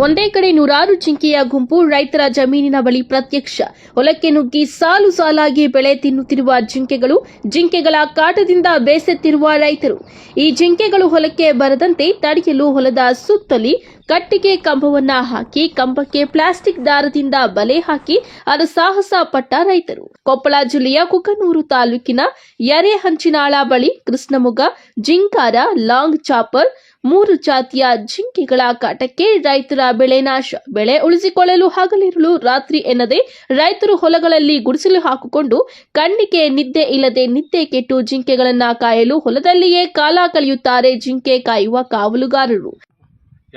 ಒಂದೇ ಕಡೆ ನೂರಾರು ಜಿಂಕೆಯ ಗುಂಪು ರೈತರ ಜಮೀನಿನ ಬಳಿ ಪ್ರತ್ಯಕ್ಷ. ಹೊಲಕ್ಕೆ ನುಗ್ಗಿ ಸಾಲು ಸಾಲಾಗಿ ಬೆಳೆ ತಿನ್ನುತ್ತಿರುವ ಜಿಂಕೆಗಳು ಜಿಂಕೆಗಳ ಕಾಟದಿಂದ ಬೇಸತ್ತಿರುವ ರೈತರು. ಈ ಜಿಂಕೆಗಳು ಹೊಲಕ್ಕೆ ಬರದಂತೆ ತಡೆಯಲು ಹೊಲದ ಸುತ್ತಲಿ, ಕಟ್ಟಿಗೆ ಕಂಬವನ್ನ ಹಾಕಿ, ಕಂಬಕ್ಕೆ ಪ್ಲಾಸ್ಟಿಕ್ ದಾರದಿಂದ ಬಲೆ ಹಾಕಿ, ಅದು ಸಾಹಸ ಪಟ್ಟ ರೈತರು. ಕೊಪ್ಪಳ ಜಿಲ್ಲೆಯ ಕುಕನೂರು ತಾಲೂಕಿನ ಯರೆಹಂಚಿನಾಳ ಬಳಿ ಕೃಷ್ಣಮುಗ, ಜಿಂಕಾರ, ಲಾಂಗ್ ಚಾಪರ್ ಮೂರು ಜಾತಿಯ ಜಿಂಕೆಗಳ ಕಾಟಕ್ಕೆ ರೈತರ ಬೆಳೆ ನಾಶ. ಬೆಳೆ ಉಳಿಸಿಕೊಳ್ಳಲು ಹಗಲಿರುಳು ರಾತ್ರಿ ಎನ್ನದೆ ರೈತರು ಹೊಲಗಳಲ್ಲಿ ಗುಡಿಸಲು ಹಾಕಿಕೊಂಡು ಕಣ್ಣಿಗೆ ನಿದ್ದೆ ಇಲ್ಲದೆ ನಿದ್ದೆ ಕೆಟ್ಟು ಜಿಂಕೆಗಳನ್ನ ಕಾಯಲು ಹೊಲದಲ್ಲಿಯೇ ಕಾಲ ಕಳೆಯುತ್ತಾರೆ ಜಿಂಕೆ ಕಾಯುವ ಕಾವಲುಗಾರರು.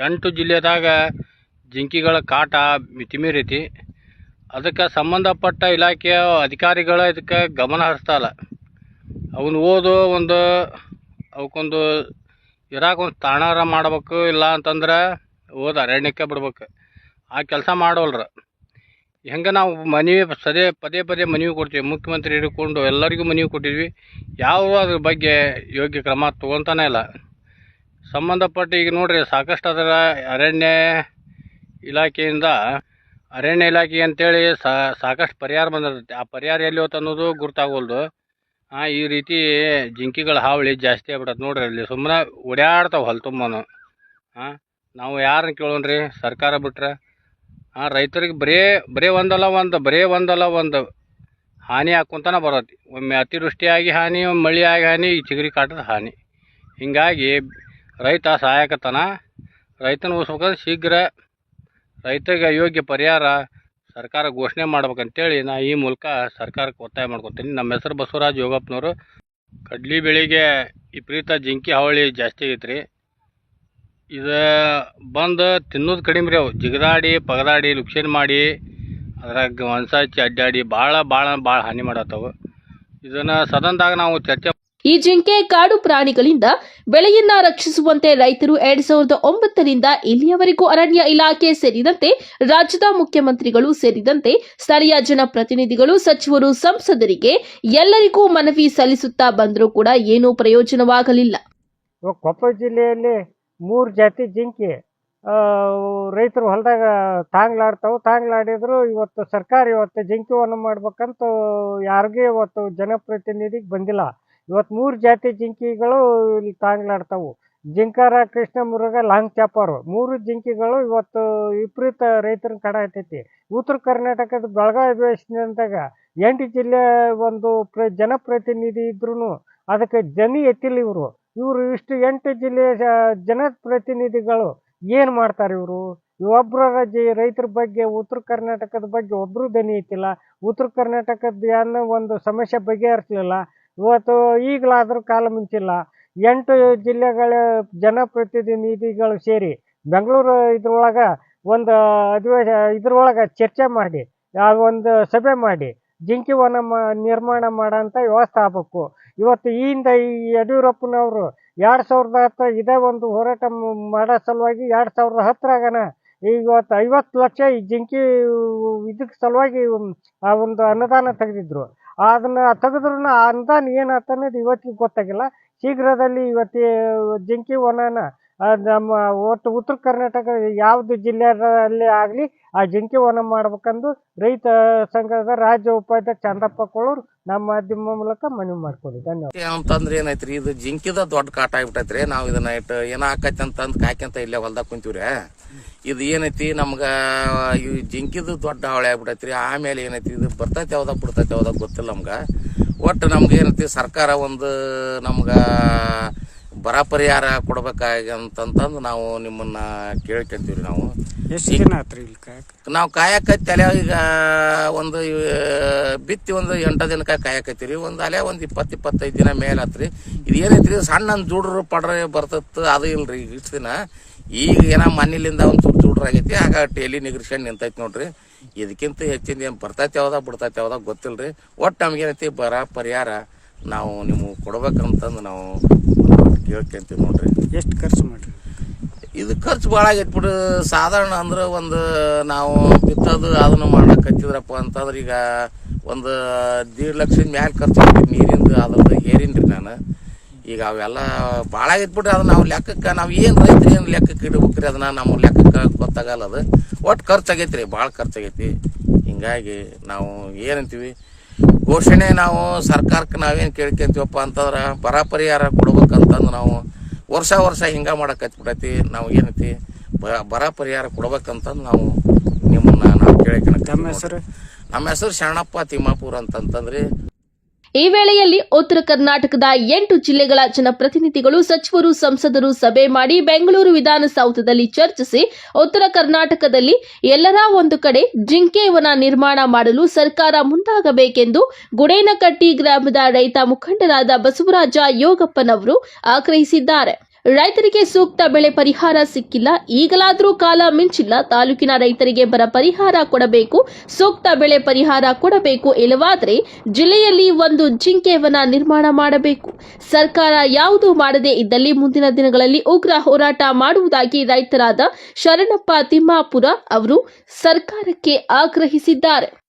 ಎಂಟು ಜಿಲ್ಲೆದಾಗ ಜಿಂಕೆಗಳ ಕಾಟ ಮಿತಿಮೀರೈತಿ. ಅದಕ್ಕೆ ಸಂಬಂಧಪಟ್ಟ ಇಲಾಖೆಯ ಅಧಿಕಾರಿಗಳ ಇದಕ್ಕೆ ಗಮನ ಹರಿಸ್ತಾಯಿಲ್ಲ ಅವನು ಓದು ಒಂದು ಅವಕ್ಕೊಂದು ಇರಾಕ ಒಂದು ತಾಣಾರ ಮಾಡ್ಬೇಕು ಇಲ್ಲ ಅಂತಂದ್ರೆ ಹೋದ ಅರಣ್ಯಕ್ಕೆ ಬಿಡ್ಬೇಕು. ಆ ಕೆಲಸ ಮಾಡೋಲ್ರ. ಹೆಂಗೆ ನಾವು ಮನವಿ ಸದೇ ಪದೇ ಪದೇ ಮನವಿ ಕೊಡ್ತೀವಿ. ಮುಖ್ಯಮಂತ್ರಿ ಹಿಡ್ಕೊಂಡು ಎಲ್ಲರಿಗೂ ಮನವಿ ಕೊಟ್ಟಿದ್ವಿ. ಯಾವ ಅದ್ರ ಬಗ್ಗೆ ಯೋಗ್ಯ ಕ್ರಮ ತೊಗೊತಾನೆ ಇಲ್ಲ. ಸಂಬಂಧಪಟ್ಟ ಈಗ ನೋಡಿರಿ, ಸಾಕಷ್ಟು ಅದರ ಅರಣ್ಯ ಇಲಾಖೆಯಿಂದ, ಅರಣ್ಯ ಇಲಾಖೆ ಅಂತೇಳಿ ಸಾಕಷ್ಟು ಪರಿಹಾರ ಬಂದಿರ್ತೈತಿ. ಆ ಪರಿಹಾರ ಎಲ್ಲಿ ಹೋತ ಅನ್ನೋದು ಗುರ್ತಾಗೋಲ್ದು. ಈ ರೀತಿ ಜಿಂಕೆಗಳ ಹಾವಳಿ ಜಾಸ್ತಿ ಆಗ್ಬಿಡತ್ತೆ ನೋಡ್ರಿ ಅಲ್ಲಿ. ಸುಮ್ಮನೆ ಓಡಾಡ್ತಾವೆ ಹೊಲ ತುಂಬನು. ಹಾಂ ನಾವು ಯಾರನ್ನ ಕೇಳೋಣ್ರಿ? ಸರ್ಕಾರ ಬಿಟ್ರೆ? ಹಾಂ ರೈತರಿಗೆ ಬರೇ ಬರೇ ಒಂದಲ್ಲ ಒಂದು, ಬರೇ ಒಂದಲ್ಲ ಒಂದು ಹಾನಿ ಹಾಕ್ಕೊಂತಾನೆ ಬರತ್ತೆ. ಒಮ್ಮೆ ಅತಿವೃಷ್ಟಿಯಾಗಿ ಹಾನಿ, ಒಮ್ಮೆ ಮಳೆಯಾಗಿ ಹಾನಿ, ಈ ಚಿಗರಿ ಕಾಟದ ಹಾನಿ. ಹೀಗಾಗಿ ರೈತ ಸಹಾಯಕತನ, ರೈತನ ಉಳಿಸ್ಬೇಕಂದ್ರೆ ಶೀಘ್ರ ರೈತಗೆ ಯೋಗ್ಯ ಪರಿಹಾರ ಸರ್ಕಾರ ಘೋಷಣೆ ಮಾಡ್ಬೇಕಂತೇಳಿ ನಾ ಈ ಮೂಲಕ ಸರ್ಕಾರಕ್ಕೆ ಒತ್ತಾಯ ಮಾಡ್ಕೊತೀನಿ. ನಮ್ಮ ಹೆಸರು ಬಸವರಾಜ್ ಯೋಗಪ್ಪನವರು. ಕಡ್ಲಿ ಬೆಳೆಗೆ ವಿಪರೀತ ಜಿಂಕಿ ಹಾವಳಿ ಜಾಸ್ತಿ ಆಗೈತೆ ರೀ ಇದು ಬಂದು ತಿನ್ನೋದು ಕಡಿಮೆ ರೀ ಅವು. ಜಿಗದಾಡಿ, ಪಗದಾಡಿ ಲುಕ್ಷನ್ ಮಾಡಿ, ಅದ್ರಾಗ ಒಂದ್ಸಾಚಿ ಅಡ್ಡಾಡಿ ಭಾಳ ಭಾಳ ಭಾಳ ಹಾನಿ ಮಾಡತ್ತವು ಇದನ್ನು ಸದನದಾಗ ನಾವು ಚರ್ಚೆ ಈ ಜಿಂಕೆ ಕಾಡು ಪ್ರಾಣಿಗಳಿಂದ ಬೆಳೆಯನ್ನ ರಕ್ಷಿಸುವಂತೆ ರೈತರು ಎರಡ್ ಸಾವಿರದ ಒಂಬತ್ತರಿಂದ ಇಲ್ಲಿಯವರೆಗೂ ಅರಣ್ಯ ಇಲಾಖೆ ಸೇರಿದಂತೆ ರಾಜ್ಯದ ಮುಖ್ಯಮಂತ್ರಿಗಳು ಸೇರಿದಂತೆ ಸ್ಥಳೀಯ ಜನಪ್ರತಿನಿಧಿಗಳು, ಸಚಿವರು, ಸಂಸದರಿಗೆ ಎಲ್ಲರಿಗೂ ಮನವಿ ಸಲ್ಲಿಸುತ್ತಾ ಬಂದರೂ ಕೂಡ ಏನೂ ಪ್ರಯೋಜನವಾಗಲಿಲ್ಲ. ಕೊಪ್ಪ ಜಿಲ್ಲೆಯಲ್ಲಿ ಮೂರು ಜಾತಿ ಜಿಂಕೆ ರೈತರು ಹೊಲದಾಗ ತಾಂಗ್ಲಾಡ್ತಾವೆ. ತಾಂಗ್ಲಾಡಿದ್ರು ಇವತ್ತು ಸರ್ಕಾರ ಇವತ್ತು ಜಿಂಕೆವನ್ನು ಮಾಡ್ಬೇಕಂತ ಯಾರಿಗೂ ಇವತ್ತು ಜನಪ್ರತಿನಿಧಿಗೆ ಬಂದಿಲ್ಲ. ಇವತ್ತು ಮೂರು ಜಾತಿ ಜಿಂಕಿಗಳು ಇಲ್ಲಿ ತಾಂಗ್ಲಾಡ್ತಾವು. ಜಿಂಕಾರ, ಕೃಷ್ಣ, ಮುರುಘ, ಲಾಂಗ್ ಚಾಪರು. ಮೂರು ಜಿಂಕಿಗಳು ಇವತ್ತು ವಿಪರೀತ ರೈತರ ಕಡ ಹತ್ತೈತಿ ಉತ್ತರ ಕರ್ನಾಟಕದ ಬೆಳಗಾವಿ ಅಧಿವೇಶನದಾಗ ಎಂಟು ಜಿಲ್ಲೆ ಒಂದು ಪ್ರ ಜನಪ್ರತಿನಿಧಿ ಇದ್ರೂ ಅದಕ್ಕೆ ಜನಿ ಎತ್ತಿಲ್ಲ ಇವರು. ಇವರು ಇಷ್ಟು ಎಂಟು ಜಿಲ್ಲೆಯ ಜನಪ್ರತಿನಿಧಿಗಳು ಏನು ಮಾಡ್ತಾರೆ ಇವರು? ಇವೊಬ್ಬರ ಜಿ ರೈತರ ಬಗ್ಗೆ, ಉತ್ತರ ಕರ್ನಾಟಕದ ಬಗ್ಗೆ ಒಬ್ಬರು ದನಿ ಐತಿಲ್ಲ. ಉತ್ತರ ಕರ್ನಾಟಕದ ಏನೋ ಒಂದು ಸಮಸ್ಯೆ ಬಗೆಹರಿಸಲಿಲ್ಲ. ಇವತ್ತು ಈಗಲಾದರೂ ಕಾಲ ಮುಂಚಿಲ್ಲ. ಎಂಟು ಜಿಲ್ಲೆಗಳ ಜನಪ್ರತಿನಿಧಿಗಳು ಸೇರಿ ಬೆಂಗಳೂರು ಇದ್ರೊಳಗೆ ಒಂದು ಅಧಿವೇಶ, ಇದ್ರೊಳಗೆ ಚರ್ಚೆ ಮಾಡಿ ಒಂದು ಸಭೆ ಮಾಡಿ, ಜಿಂಕಿ ವನ ಮ, ನಿರ್ಮಾಣ ಮಾಡೋಂಥ ವ್ಯವಸ್ಥೆ ಆಗ್ಬೇಕು ಇವತ್ತು ಈ ಹಿಂದೆ ಈ ಯಡಿಯೂರಪ್ಪನವರು ಎರಡು ಸಾವಿರದ ಹತ್ತು ಇದೇ ಒಂದು ಹೋರಾಟ ಮಾಡೋ ಸಲುವಾಗಿ ಎರಡು ಸಾವಿರದ ಹತ್ತರಾಗನ ಇವತ್ತು ಐವತ್ತು ಲಕ್ಷ ಈ ಜಿಂಕಿ ಇದಕ್ಕೆ ಸಲುವಾಗಿ, ಆ ಒಂದು ಅನುದಾನ ತೆಗೆದಿದ್ರು. ಅದನ್ನ ತೆಗೆದ್ರು ಅನುದಾನ ಏನಾಯ್ತು ಅನ್ನೋದು ಇವತ್ತಿಗೆ ಗೊತ್ತಾಗಿಲ್ಲ. ಶೀಘ್ರದಲ್ಲಿ ಇವತ್ತೇ ಜಿಂಕೆ ವನನ ನಮ್ಮ ಒಟ್ಟು ಉತ್ತರ ಕರ್ನಾಟಕ ಯಾವುದು ಜಿಲ್ಲೆಯಲ್ಲಿ ಆಗಲಿ ಆ ಜಿಂಕೆ ವನ ಮಾಡ್ಬೇಕಂದು ರೈತ ಸಂಘದ ರಾಜ್ಯ ಉಪಾಧ್ಯಕ್ಷ ಚಂದಪ್ಪ ಕೊಳ್ಳೂರು ನಮ್ಮ ಮಾಧ್ಯಮ ಮೂಲಕ ಮನವಿ ಮಾಡ್ಕೊಳ್ಳಿ ಧನ್ಯವಾದ. ಅಂತಂದ್ರೆ ಏನೈತ್ರಿ, ಇದು ಜಿಂಕಿದ ದೊಡ್ಡ ಕಾಟ ಆಗ್ಬಿಟ್ಟೈತ್ರಿ. ನಾವು ಇದನ್ನ ಇಟ್ಟು ಏನೋ ಆಕೈತಿ ಅಂತಂದ್ ಕಾಯ್ಕಂತ ಇಲ್ಲೇ ಹೊಲ್ದಾಗ ಕುಂತೀವ್ರಿ. ಇದು ಏನೈತಿ, ನಮ್ಗ ಈ ಜಿಂಕಿದು ದೊಡ್ಡ ಹಾವಳಿ ಆಗ್ಬಿಟ್ಟೈತ್ರಿ. ಆಮೇಲೆ ಏನೈತಿ, ಇದು ಬರ್ತೈತಿ ಯಾವ್ದಾಗ ಬಿಡ್ತೈತಿ ಯಾವ್ದಾಗ ಗೊತ್ತಿಲ್ಲ ನಮ್ಗ. ಒಟ್ಟು ನಮ್ಗೆ ಏನೈತಿ, ಸರ್ಕಾರ ಒಂದು ನಮ್ಗ ಬರ ಪರಿಹಾರ ಕೊಡ್ಬೇಕಾಗಿ ಅಂತಂತಂದು ನಾವು ನಿಮ್ಮನ್ನ ಕೇಳ್ಕೊಂತೀವ್ರಿ ನಾವು. ಎಷ್ಟು ದಿನ ಆತ್ರಿ ಇಲ್ಲಿ ಕಾಯಕ? ನಾವು ಕಾಯಕ ತಲೆ ಈಗ ಒಂದು ಬಿತ್ತಿ ಒಂದು ಎಂಟು ದಿನಕ್ಕೆ ಕಾಯಕತ್ತೀವಿ ಒಂದು ಅಲೆ ಒಂದು ಇಪ್ಪತ್ತು ಇಪ್ಪತ್ತೈದು ದಿನ ಮೇಲೆ ಆತ್ರಿ. ಇದು ಏನೈತ್ರಿ ಸಣ್ಣ ದುಡ್ರು ಪಡ್ರೆ ಬರ್ತತ್ತು ಅದು ಇಲ್ರಿ ಈಗ ಇಷ್ಟು ದಿನ. ಈಗ ಏನೋ ಮನೇಲಿಂದ ಒಂದು ಚೂರು ಜೂಡ್ರ್ ಆಗೈತಿ ಆಗ ಟೇಲಿ ನಿಗ್ರಿಸ್ಕೊಂಡು ನಿಂತೈತಿ ನೋಡ್ರಿ. ಇದಕ್ಕಿಂತ ಹೆಚ್ಚಿಂದ ಏನು ಬರ್ತೈತಿ ಬಿಡ್ತೈತೆ ಬಿಡ್ತೈತಿ ಗೊತ್ತಿಲ್ಲ ಗೊತ್ತಿಲ್ರಿ. ಒಟ್ಟು ನಮ್ಗೇನೈತಿ ಬರ ಪರಿಹಾರ ನಾವು ನಿಮಗೆ ಕೊಡ್ಬೇಕಂತಂದು ನಾವು ಕೇಳ್ಕೊಂತೀವಿ ನೋಡ್ರಿ. ಎಷ್ಟು ಖರ್ಚು ಮಾಡ್ರಿ? ಇದು ಖರ್ಚು ಭಾಳ ಆಗೈತೆ ಸಾಧಾರಣ ಅಂದ್ರೆ ಒಂದು ನಾವು ಬಿತ್ತೋದು ಅದನ್ನು ಮಾಡಕ್ಕೆ ಹಚ್ಚಿದ್ರಪ್ಪ ಅಂತಂದ್ರೆ ಈಗ ಒಂದು ದೀಡ್ ಲಕ್ಷದ ಮ್ಯಾಲೆ ಖರ್ಚು ಮಾಡ್ತೀವಿ ನೀರಿಂದು ಅದ್ರದ್ದು ಏರಿನ್ರಿ ನಾನು. ಈಗ ಅವೆಲ್ಲ ಭಾಳ ಆಗೈತೆ ಬಿಡ್ರಿ ಅದು ನಾವು ಲೆಕ್ಕಕ್ಕೆ ನಾವು ಏನು ರೈತರು ಏನು ಲೆಕ್ಕಕ್ಕೆ ಇಡ್ಬೇಕ್ರಿ ಅದನ್ನ ನಮ್ಮ ಲೆಕ್ಕಕ್ಕೆ ಗೊತ್ತಾಗಲ್ಲ ಅದು. ಒಟ್ಟು ಖರ್ಚಾಗೈತೆ ರೀ ಭಾಳ ಖರ್ಚಾಗೈತಿ ಹಿಂಗಾಗಿ ನಾವು ಏನಂತೀವಿ ಘೋಷಣೆ ನಾವು ಸರ್ಕಾರಕ್ಕೆ ನಾವೇನು ಕೇಳ್ಕೊಂತೀವಪ್ಪ ಅಂತಂದ್ರೆ ಬರ ಪರಿಹಾರ ಕೊಡ್ಬೇಕಂತಂದು ನಾವು ವರ್ಷ ವರ್ಷ ಹಿಂಗೆ ಮಾಡಕತ್ಬಿಟ್ಟೈತಿ ನಾವು ಏನೈತಿ ಬ- ಬರ ಪರಿಹಾರ ಕೊಡ್ಬೇಕಂತಂದು ನಾವು ನಿಮ್ಮನ್ನು ನಾವು ಕೇಳ್ಕೊಳಕ್ಕೆ ನಮ್ಮ ಹೆಸರು? ನಮ್ಮ ಹೆಸರು ಶರಣಪ್ಪ ತಿಮ್ಮಾಪುರ ಅಂತಂತಂದ್ರಿ. ಈ ವೇಳೆಯಲ್ಲಿ ಉತ್ತರ ಕರ್ನಾಟಕದ ಎಂಟು ಜಿಲ್ಲೆಗಳ ಜನಪ್ರತಿನಿಧಿಗಳು ಸಚಿವರು ಸಂಸದರು ಸಭೆ ಮಾಡಿ ಬೆಂಗಳೂರು ವಿಧಾನಸೌಧದಲ್ಲಿ ಚರ್ಚಿಸಿ ಉತ್ತರ ಕರ್ನಾಟಕದಲ್ಲಿ ಎಲ್ಲರ ಒಂದು ಕಡೆ ಜಿಂಕೆವನ ನಿರ್ಮಾಣ ಮಾಡಲು ಸರ್ಕಾರ ಮುಂದಾಗಬೇಕೆಂದು ಗುಡೇನಕಟ್ಟಿ ಗ್ರಾಮದ ರೈತ ಮುಖಂಡರಾದ ಬಸವರಾಜ ಯೋಗಪ್ಪನವರು ಆಗ್ರಹಿಸಿದ್ದಾರೆ. ರೈತರಿಗೆ ಸೂಕ್ತ ಬೆಳೆ ಪರಿಹಾರ ಸಿಕ್ಕಿಲ್ಲ, ಈಗಲಾದರೂ ಕಾಲ ಮಿಂಚಿಲ್ಲ, ತಾಲೂಕಿನ ರೈತರಿಗೆ ಬರ ಪರಿಹಾರ ಕೊಡಬೇಕು, ಸೂಕ್ತ ಬೆಳೆ ಪರಿಹಾರ ಕೊಡಬೇಕು ಇಲ್ಲವಾದರೆ ಜಿಲ್ಲೆಯಲ್ಲಿ ಒಂದು ಜಿಂಕೆವನ ನಿರ್ಮಾಣ ಮಾಡಬೇಕು. ಸರ್ಕಾರ ಯಾವುದು ಮಾಡದೇ ಇದ್ದಲ್ಲಿ ಮುಂದಿನ ದಿನಗಳಲ್ಲಿ ಉಗ್ರ ಹೋರಾಟ ಮಾಡುವುದಾಗಿ ರೈತರಾದ ಶರಣಪ್ಪ ತಿಮ್ಮಾಪುರ ಅವರು ಸರ್ಕಾರಕ್ಕೆ ಆಗ್ರಹಿಸಿದ್ದಾರೆ.